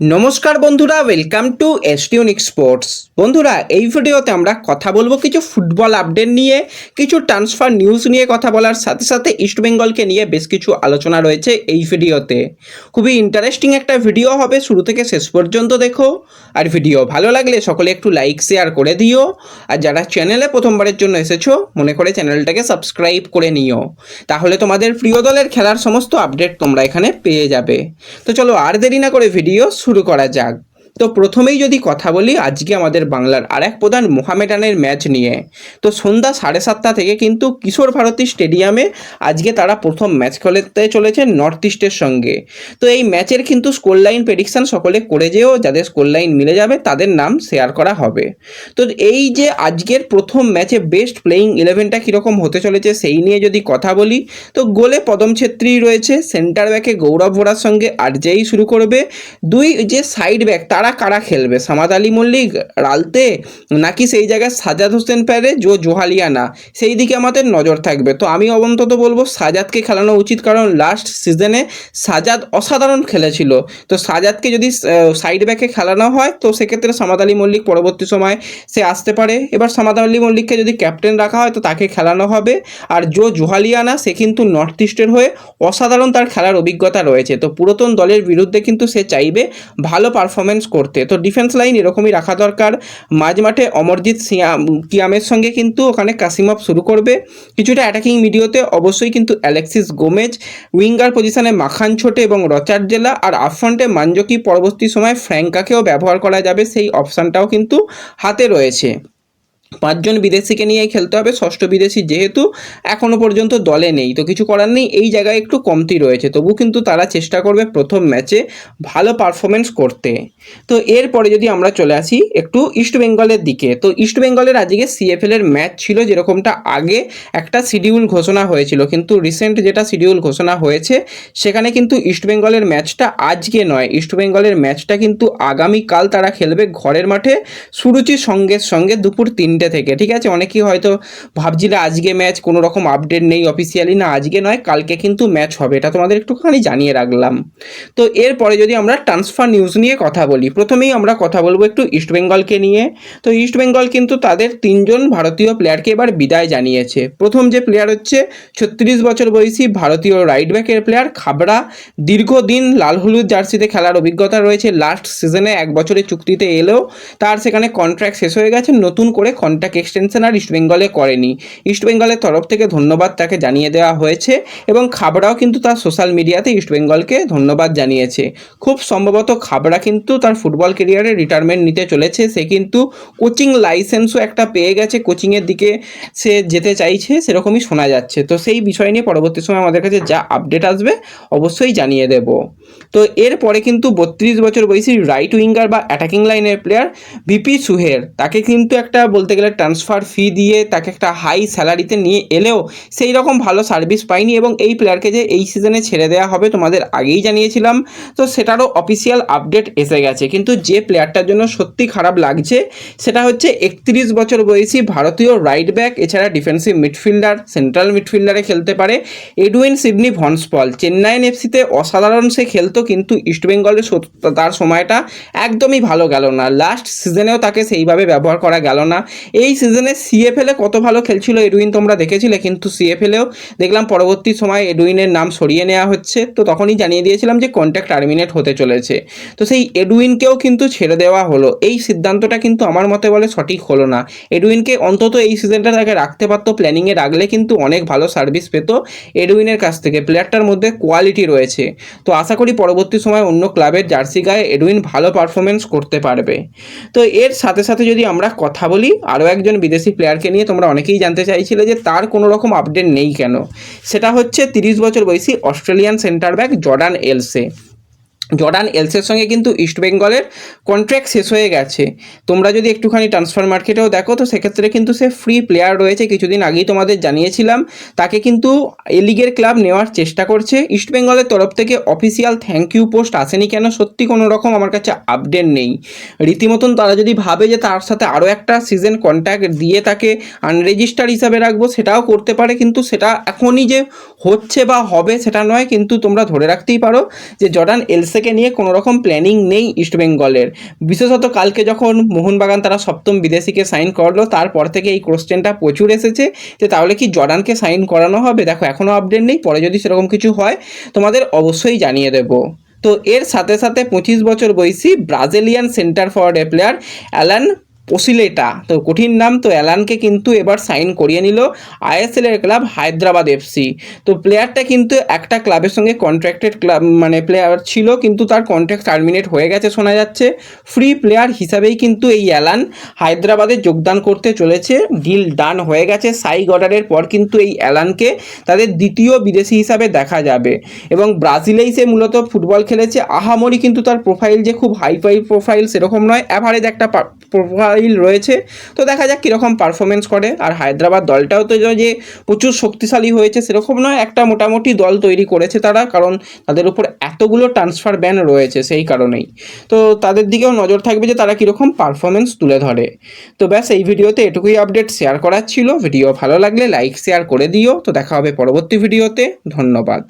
নমস্কার বন্ধুরা welcome to এসটিউনিক sports বন্ধুরা, এই ভিডিওতে আমরা কথা বলব কিছু ফুটবল আপডেট নিয়ে, কিছু ট্রান্সফার নিউজ নিয়ে কথা বলার সাথে সাথে ইস্টবেঙ্গলকে নিয়ে বেশ কিছু আলোচনা রয়েছে এই ভিডিওতে। খুবই ইন্টারেস্টিং একটা ভিডিও হবে, শুরু থেকে শেষ পর্যন্ত দেখো। আর ভিডিও ভালো লাগলে সকলে একটু লাইক শেয়ার করে দিও। আর যারা চ্যানেলে প্রথমবারের জন্য এসেছ, মনে করে চ্যানেলটাকে সাবস্ক্রাইব করে নিও। তাহলে তোমাদের প্রিয় দলের খেলার সমস্ত আপডেট তোমরা এখানে পেয়ে যাবে। তো চলো আর দেরি না করে ভিডিও শুরু করা যাক। তো প্রথমেই যদি কথা বলি, আজকে আমাদের বাংলার আর এক প্রধান মোহামেডানের ম্যাচ নিয়ে। তো সন্ধ্যা সাড়ে সাতটা থেকে কিন্তু কিশোর ভারতী স্টেডিয়ামে আজকে তারা প্রথম ম্যাচ খেলতে চলেছে নর্থ ইস্টের সঙ্গে। তো এই ম্যাচের কিন্তু স্কোর লাইন প্রেডিকশান সকলে করে যেও, যাদের স্কোর লাইন মিলে যাবে তাদের নাম শেয়ার করা হবে। তো এই যে আজকের প্রথম ম্যাচে বেস্ট প্লেয়িং ইলেভেনটা কীরকম হতে চলেছে সেই নিয়ে যদি কথা বলি, তো গোলে পদম ছেত্রী রয়েছে, সেন্টার ব্যাকে গৌরব ভোরার সঙ্গে আরজেই শুরু করবে। দুই যে সাইড ব্যাক, তারা কারা কারা খেলবে? সামাদ আলী মল্লিক, রালতে, নাকি সেই জায়গায় সাজাদ হোসেন প্যারে জো জোহালিয়ানা? সেই দিকে আমাদের নজর থাকবে। তো আমি অবন্তত বলব, সাজাদকে খেলানো উচিত কারণ লাস্ট সিজনে সাজাদ অসাধারণ খেলেছিল। তো সাজাদকে যদি সাইড ব্যাকে খেলানো হয়, তো সেক্ষেত্রে সামাদ আলী মল্লিক পরবর্তী সময় সে আসতে পারে। এবার সামাদ আলী মল্লিককে যদি ক্যাপ্টেন রাখা হয়, তো তাকে খেলানো হবে। আর জো জোহালিয়ানা, সে কিন্তু নর্থ ইস্টের হয়ে অসাধারণ তার খেলার অভিজ্ঞতা রয়েছে। তো পুরাতন দলের বিরুদ্ধে কিন্তু সে চাইবে ভালো পারফরমেন্স করতে। তো ডিফেন্স লাইন এরকমই রাখা দরকার। মাঝ মাঠে অমরজিৎ সিয়াম কিয়ামের সঙ্গে কিন্তু ওখানে কাসিমভ শুরু করবে। কিছুটা অ্যাটাকিং মিডিওতে অবশ্যই কিন্তু অ্যালেক্সিস গোমেজ, উইঙ্গার পজিশনে মাখান ছোটে এবং রচার জেলা আর আফ্রন্টে মানজকি পরবর্তী সময় ফ্র্যাঙ্কাকেও ব্যবহার করা যাবে। সেই অপশানটাও কিন্তু হাতে রয়েছে। পাঁচজন বিদেশিকে নিয়ে খেলতে হবে, ষষ্ঠ বিদেশি যেহেতু এখনও পর্যন্ত দলে নেই। তো কিছু করার নেই, এই জায়গায় একটু কমতি রয়েছে। তবু কিন্তু তারা চেষ্টা করবে প্রথম ম্যাচে ভালো পারফরমেন্স করতে। তো এরপরে যদি আমরা চলে আসি একটু ইস্ট বেঙ্গলের দিকে, তো ইস্ট বেঙ্গলের আজকে সিএফএল এর ম্যাচ ছিল যেরকমটা আগে একটা শিডিউল ঘোষণা হয়েছিল। কিন্তু রিসেন্ট যেটা শিডিউল ঘোষণা হয়েছে, সেখানে কিন্তু ইস্ট বেঙ্গলের ম্যাচটা আজকে নয়। ইস্ট বেঙ্গলের ম্যাচটা কিন্তু আগামীকাল তারা খেলবে ঘরের মাঠে। সুরুচি সঙ্গে সঙ্গে দুপুর তিনটে থেকে, ঠিক আছে? অনেকেই হয়তো ভাবছিলে আজকে ম্যাচ কোনো রকম আপডেট নেই অফিসিয়ালি না, আজকে নয়, কালকে কিন্তু ম্যাচ হবে, এটা তোমাদের একটুখানি জানিয়ে রাখলাম। তো এরপরে যদি আমরা ট্রান্সফার নিউজ নিয়ে কথা বলি, প্রথমেই আমরা কথা বলব একটু ইস্ট বেঙ্গলকে নিয়ে। তো ইস্ট বেঙ্গল কিন্তু তাদের তিনজন ভারতীয় প্লেয়ারকে এবার বিদায় জানিয়েছে। প্রথম যে প্লেয়ার হচ্ছে ছত্রিশ বছর বয়সী ভারতীয় রাইট ব্যাকের প্লেয়ার খাবড়া দীর্ঘদিন লাল হলুদ জার্সিতে খেলার অভিজ্ঞতা রয়েছে। লাস্ট সিজনে এক বছরের চুক্তিতে এলেও তার সেখানে কন্ট্রাক্ট শেষ হয়ে গেছে। নতুন করে কন্ট্রাক্ট এক্সটেনশন আর ইস্টবেঙ্গলে করেনি। ইস্টবেঙ্গলের তরফ থেকে ধন্যবাদ তাকে জানিয়ে দেওয়া হয়েছে এবং খাবড়াও কিন্তু তার সোশ্যাল মিডিয়াতে ইস্টবেঙ্গলকে ধন্যবাদ জানিয়েছে। খুব সম্ভবত খাবড়া কিন্তু তার ফুটবল কেরিয়ারে রিটায়ারমেন্ট নিতে চলেছে। সে কিন্তু কোচিং লাইসেন্সও একটা পেয়ে গেছে। কোচিংয়ের দিকে সে যেতে চাইছে, সেরকমই শোনা যাচ্ছে। তো সেই বিষয় নিয়ে পরবর্তী সময় আমাদের কাছে যা আপডেট আসবে, অবশ্যই জানিয়ে দেব। তো এরপরে কিন্তু বত্রিশ বছর বয়সী রাইট উইঙ্গার বা অ্যাটাকিং লাইনের প্লেয়ার ভিপি সুহের তাকে কিন্তু একটা বলতে গেলে ট্রান্সফার ফি দিয়ে তাকে একটা হাই স্যালারিতে নিয়ে এলেও সেই রকম ভালো সার্ভিস পাইনি এবং এই প্লেয়ারকে যে এই সিজনে ছেড়ে দেওয়া হবে তোমাদের আগেই জানিয়েছিলাম। তো সেটারও অফিসিয়াল আপডেট এসে গেছে। কিন্তু যে প্লেয়ারটার জন্য সত্যি খারাপ লাগছে, সেটা হচ্ছে একত্রিশ বছর বয়সী ভারতীয় রাইট ব্যাক এছাড়া ডিফেন্সিভ মিডফিল্ডার সেন্ট্রাল মিডফিল্ডারে খেলতে পারে এডুইন সিডনি ভনসপল চেন্নাইন এফসিতে অসাধারণ সে খেলতো, কিন্তু ইস্টবেঙ্গলের সত- তার সময়টা একদমই ভালো গেল না। লাস্ট সিজনেও তাকে সেইভাবে ব্যবহার করা গেল না। এই সিজনে সিএফএলে কত ভালো খেলছিল এডুইন তোমরা দেখেছিলে, কিন্তু সিএফএলেও দেখলাম পরবর্তী সময় এডুইনের নাম সরিয়ে নেওয়া হচ্ছে। তো তখনই জানিয়ে দিয়েছিলাম যে কন্ট্যাক্ট টার্মিনেট হতে চলেছে। তো সেই এডুইনকেও কিন্তু ছেড়ে দেওয়া হলো। এই সিদ্ধান্তটা কিন্তু আমার মতে বলে সঠিক হলো না। এডুইনকে অন্তত এই সিজনটা তাকে রাখতে পারতো প্ল্যানিংয়ে রাখলে কিন্তু অনেক ভালো সার্ভিস পেত এডুইনের কাছ থেকে। প্লেয়ারটার মধ্যে কোয়ালিটি রয়েছে। তো আশা করি পরবর্তী সময় অন্য ক্লাবের জার্সি গায়ে এডুইন ভালো পারফরমেন্স করতে পারবে। তো এর সাথে সাথে যদি আমরা কথা বলি আরও একজন বিদেশি প্লেয়ারকে নিয়ে তোমরা অনেকেই জানতে চাইছিলে যে তার কোনো রকম আপডেট নেই কেন। সেটা হচ্ছে তিরিশ বছর বয়সী Australian centre back Jordan Elsey Jordan এলসের সঙ্গে কিন্তু ইস্টবেঙ্গলের কন্ট্রাক্ট শেষ হয়ে গেছে। তোমরা যদি একটুখানি ট্রান্সফার মার্কেটেও দেখো, তো সেক্ষেত্রে কিন্তু সে ফ্রি প্লেয়ার রয়েছে। কিছুদিন আগেই তোমাদের জানিয়েছিলাম, তাকে কিন্তু এ লিগের ক্লাব নেওয়ার চেষ্টা করছে। ইস্টবেঙ্গলের তরফ থেকে অফিসিয়াল থ্যাংক ইউ পোস্ট আসেনি কেন? সত্যি কোনো রকম আমার কাছে আপডেট নেই। রীতিমতন তারা যদি ভাবে যে তার সাথে আরও একটা সিজন কন্ট্যাক্ট দিয়ে তাকে আনরেজিস্টার হিসাবে রাখব, সেটাও করতে পারে। কিন্তু সেটা এখনই যে হচ্ছে বা হবে, সেটা নয়, কিন্তু তোমরা ধরে রাখতেই পারো যে জর্ডান এলসে বার্সেকে নিয়ে কোনো রকম প্ল্যানিং নেই ইস্টবেঙ্গলের বিশেষত কালকে যখন মোহনবাগান তারা সপ্তম বিদেশিকে সাইন করল, তারপর থেকে এই কোশ্চেনটা প্রচুর এসেছে যে তাহলে কি জর্ডানকে সাইন করানো হবে? দেখো এখনও আপডেট নেই, পরে যদি সেরকম কিছু হয়, তোমাদের অবশ্যই জানিয়ে দেবো। তো এর সাথে সাথে পঁচিশ বছর বয়সী Brazilian centre forward player Alan পোসিলেটা তো কঠিন নাম, তো অ্যালানকে কিন্তু এবার সাইন করিয়ে নিল আইএসএল এর ক্লাব হায়দ্রাবাদ এফসি। তো প্লেয়ারটা কিন্তু একটা ক্লাবের সঙ্গে কন্ট্রাক্টেড ক্লাব মানে প্লেয়ার ছিল, কিন্তু তার কন্ট্রাক্ট টার্মিনেট হয়ে গেছে শোনা যাচ্ছে। ফ্রি প্লেয়ার হিসাবেই কিন্তু এই অ্যালান হায়দ্রাবাদে যোগদান করতে চলেছে। ডিল ডান হয়ে গেছে সাই গডারের পর কিন্তু এই অ্যালানকে তাদের দ্বিতীয় বিদেশি হিসাবে দেখা যাবে। এবং ব্রাজিলেই সে মূলত ফুটবল খেলেছে। আহামরি কিন্তু তার প্রোফাইল যে খুব হাই ফাই প্রোফাইল সেরকম নয়। অ্যাভারেজ একটা প্রোফাইল রয়েছে। তো দেখা যাক কীরকম পারফরমেন্স করে। আর হায়দ্রাবাদ দলটাও তো যে প্রচুর শক্তিশালী হয়েছে সেরকম নয়, একটা মোটামুটি দল তৈরি করেছে তারা, কারণ তাদের উপর এতগুলো ট্রান্সফার ব্যান রয়েছে সেই কারণেই। তো তাদের দিকেও নজর থাকবে যে তারা কীরকম পারফরমেন্স তুলে ধরে। তো ব্যাস, এই ভিডিওতে এটুকুই আপডেট শেয়ার করার ছিল। ভিডিও ভালো লাগলে লাইক শেয়ার করে দিও। তো দেখা হবে পরবর্তী ভিডিওতে। ধন্যবাদ।